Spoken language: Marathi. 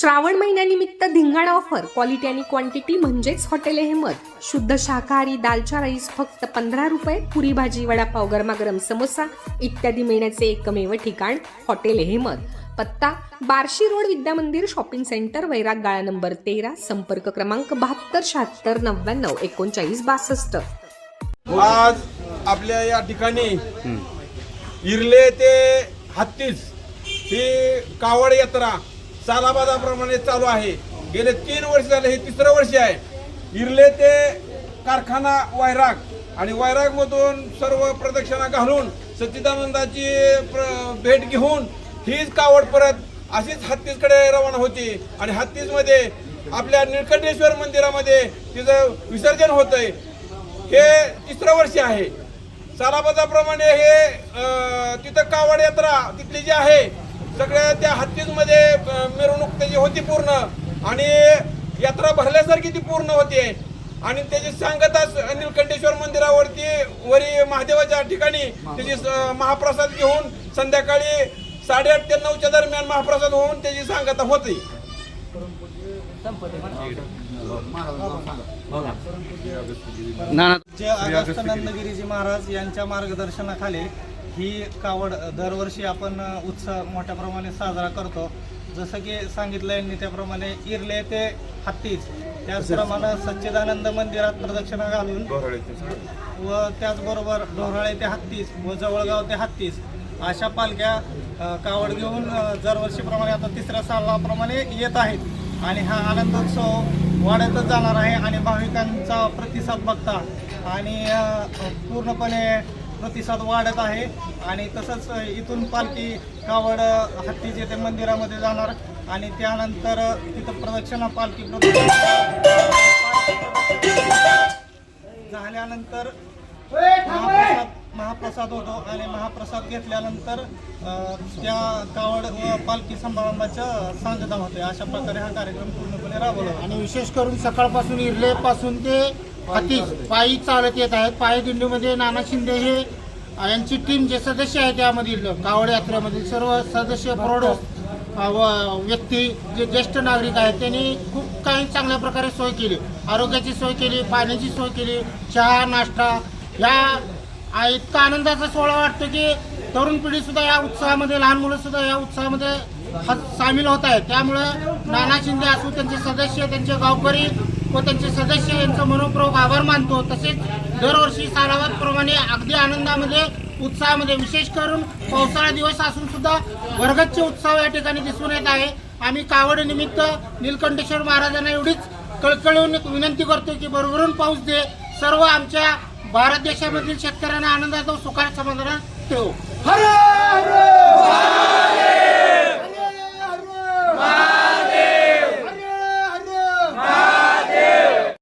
श्रावण महिन्यानिमित्त धिंगाणा ऑफर. क्वालिटी आणि क्वांटिटी म्हणजेच हॉटेल अहमद शुद्ध शाकाहारी दालचा राईस फक्त पंधरा रुपये. पुरी भाजी वडापाव गरमागरम समोसा इत्यादी मिळण्याचे एकमेव ठिकाण हॉटेल अहमद पत्ता Barshi road Vidyamandir shopping centre Vairag गाळा नंबर तेरा संपर्क क्रमांक बहात्तर शहात्तर नव्याण्णव एकोणचाळीस बासष्ट. आज आपल्या या ठिकाणी इरले ते हत्तीस ही कावड यात्रा सालाबादाप्रमाणे चालू आहे. गेले तीन वर्ष झाले हे तिसरं वर्ष आहे. इरले ते कारखाना वैराग आणि वैरागमधून सर्व प्रदक्षिणा घालून सच्चिदानंदाची प्र- भेट घेऊन हीच कावड परत अशीच हत्तीसकडे रवाना होती. आणि हत्तीसमध्ये आपल्या निळकंठेश्वर मंदिरामध्ये तिचं विसर्जन होतंय. हे तिसरं वर्ष आहे. सालाबाजाप्रमाणे हे तिथं कावड यात्रा तिथली जी आहे सगळ्या त्या हत्तीजमध्ये अं, मिरवणूक त्याची होती पूर्ण. आणि यात्रा भरल्यासारखी ती पूर्ण होते. आणि त्याची सांगता निलकंठेश्वर मंदिरावरती वरी महादेवाच्या ठिकाणी त्याची महाप्रसाद घेऊन संध्याकाळी साडेआठ ते नऊच्या दरम्यान महाप्रसाद होऊन त्याची सांगता होते. ना जे अगस्त नंदगिरीजी महाराज यांच्या मार्गदर्शनाखाली ही कावड दरवर्षी आपण उत्सव मोठ्या प्रमाणे साजरा करतो. जसं की सांगितलं यांनी त्याप्रमाणे इरले ते हत्तीच. त्याचप्रमाणे सच्चिदानंद मंदिरात प्रदक्षिणा घालून व त्याचबरोबर डोराळे ते हत्तीस व जवळगाव ते हत्तीस अशा पालख्या कावड घेऊन दरवर्षीप्रमाणे आता तिसऱ्या सालाप्रमाणे येत आहेत. आणि हा आनंदोत्सव वाढतच जाणार आहे आणि भाविकांचा प्रतिसाद बघता. आणि पूर्णपणे प्रतिसाद वाढत आहे. आणि तसंच इथून पालखी कावड हत्ती जे ते मंदिरामध्ये जाणार. आणि त्यानंतर तिथं प्रदक्षिणा पालखी झाल्यानंतर महाप्रसाद महाप्रसाद होतो आणि महाप्रसाद घेतल्यानंतर त्या कावड व पालखी समारंभाचं सांगता होते अशा प्रकारे हा कार्यक्रम पूर्णपणे राबवला आणि विशेष करून सकाळपासून इरलेपासून ते हतीस पायी चालत येत आहेत. पायी दिंडीमध्ये नाना शिंदे हे यांची टीम जे सदस्य आहेत यामधील कावड यात्रेमधील सर्व सदस्य प्रौढ व व्यक्ती जे ज्येष्ठ नागरिक आहेत त्यांनी खूप काही चांगल्या प्रकारे सोय केली. आरोग्याची सोय केली पाण्याची सोय केली चहा नाश्ता. या इतका आनंदाचा सोहळा वाटतो की तरुण पिढी सुद्धा या उत्सवामध्ये लहान मुलं सुद्धा या उत्सवामध्ये ह- सामील होत आहेत. त्यामुळं नाना शिंदे असू त्यांचे सदस्य त्यांचे गावकरी व त्यांचे सदस्य यांचं मनोपूर्वक आभार मानतो. तसेच दरवर्षी सालावादप्रमाणे अगदी आनंदामध्ये उत्साहामध्ये विशेष करून पावसाळा दिवस असून सुद्धा वर्गच्च उत्सव या ठिकाणी दिसून येत आहे. आम्ही कावड निमित्त महाराजांना एवढीच कळकळून विनंती करतो की भरभरून पाऊस दे. सर्व आमच्या भारत देशामधील शेतकऱ्यांना आनंदाचा व सुखात समाधानात ठेवू. हरे!